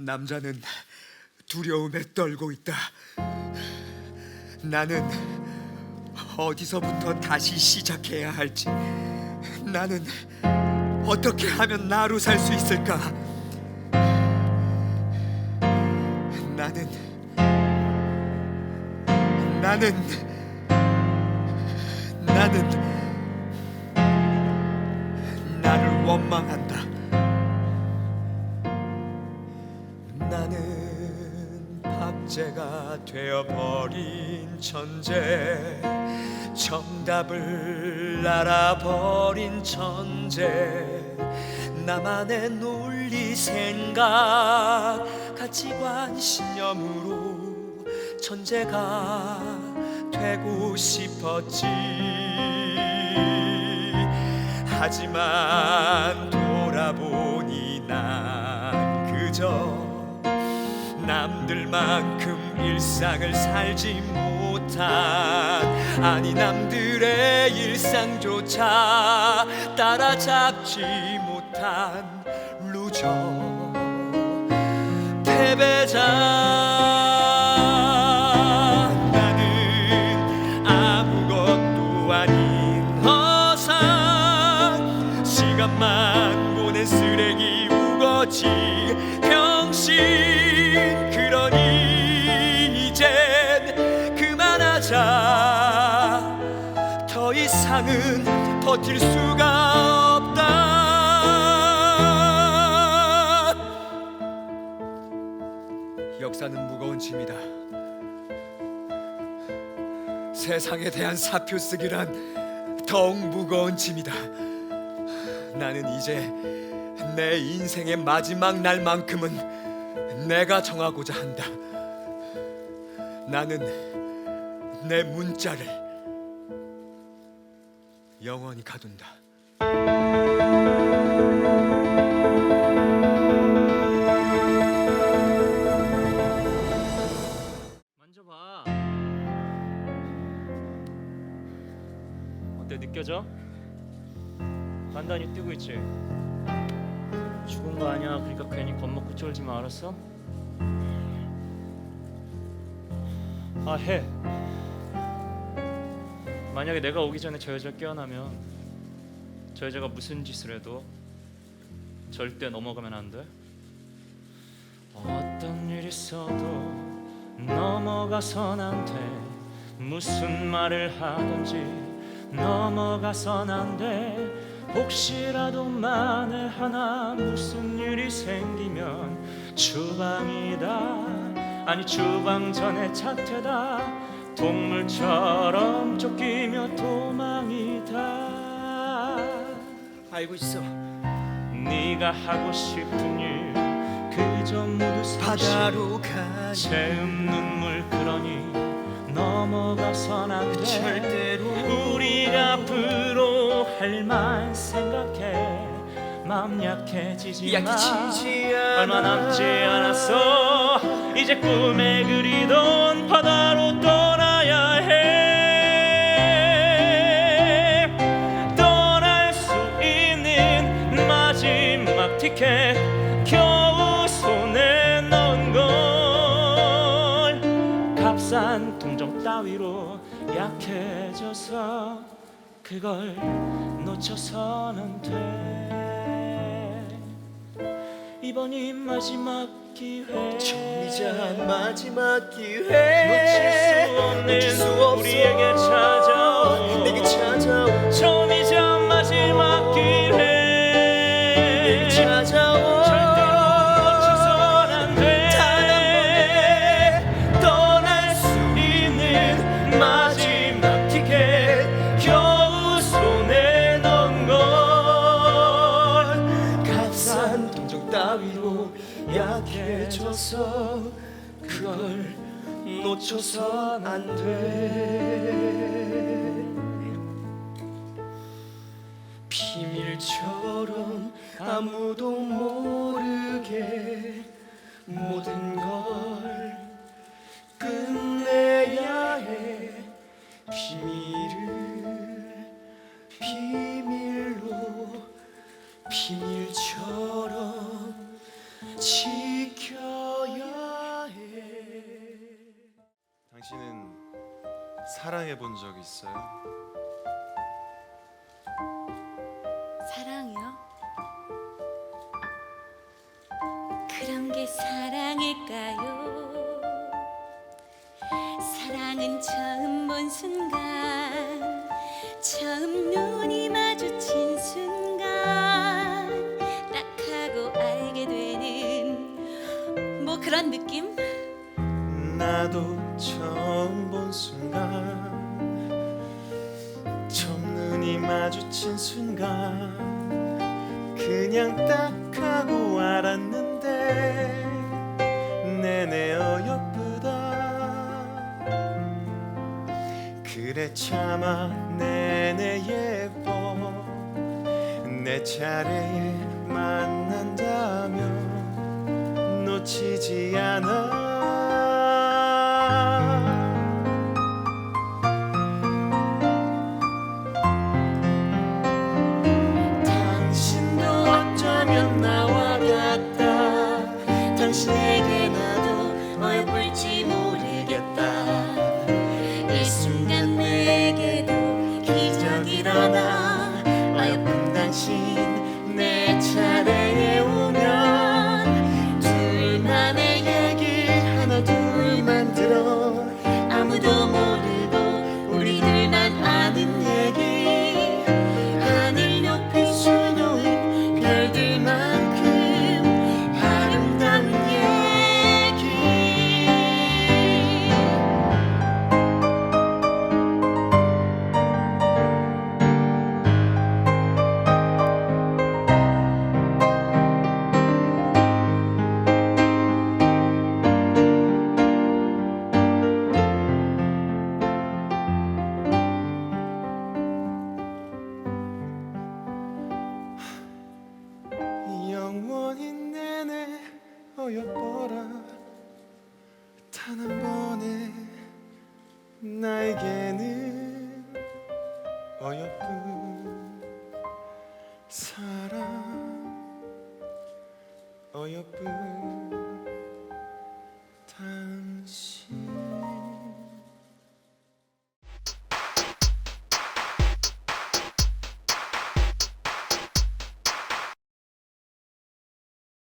남자는 두려움에 떨고 있다. 나는 어디서부터 다시 시작해야 할지, 나는 어떻게 하면 나로 살 수 있을까? 나는 나는 나는 나를 원망한다. 박제가 되어버린 천재. 정답을 알아버린 천재. 나만의 논리 생각 가치관 신념으로 천재가 되고 싶었지. 하지만 돌아보니 난 그저 남들만큼 일상을 살지 못한 아니 남들의 일상조차 따라잡지 못한 루저 패배자 자 더 이상은 버틸 수가 없다. 역사는 무거운 짐이다. 세상에 대한 사표 쓰기란 더욱 무거운 짐이다. 나는 이제 내 인생의 마지막 날만큼은 내가 정하고자 한다. 나는 내 문자를 영원히 가둔다. 만져봐. 어때 느껴져? 단단히 뛰고 있지. 죽은 거 아니야. 그러니까 괜히 겁먹고 쫄지 마. 알았어? 아 해. 만약에 내가 오기 전에 저 여자 깨어나면 저 여자가 무슨 짓을 해도 절대 넘어가면 안 돼. 어떤 일 있어도 넘어가선 안 돼. 무슨 말을 하든지 넘어가선 안 돼. 혹시라도 만에 하나 무슨 일이 생기면 주방이다. 아니 주방 전에 자퇴다. 동물처럼 쫓기며 도망이다. 알고 있어. 네가 하고 싶은 일 그저 모두 사실 바다로 가니. 채음 눈물 그러니 넘어가선 안돼. 절대로. 우리가 앞으로 할 말 생각해. 마음 약해지지 마 약해지지 않아. 얼마 남지 않았어. 이제 꿈에 그리 값싼 동정 따위로 약해져서 그걸 놓쳐서는 돼 이번이 마지막 기회 처음이자 마지막 놓칠 기회 수 없는 놓칠 수. 우리에게 찾아 약해져서 그걸 놓쳐선 안돼. 비밀처럼 아무도 모르게 모든 걸 사랑해 본 적 있어요? 사랑이요? 그런 게 사랑일까요? 사랑은 처음 본 순간, 처음 눈이 마주친 순간, 딱 하고 알게 되는 뭐 그런 느낌? 나도 처음 본 순간 처음 눈이 마주친 순간 그냥 딱 하고 알았는데 내내 어여쁘다. 그래 차마 내내 예뻐. 내 차례에 만난다면 놓치지 않아 心。 보였더라. 단 한 번의 나에게는 어여쁜 사랑 어여쁜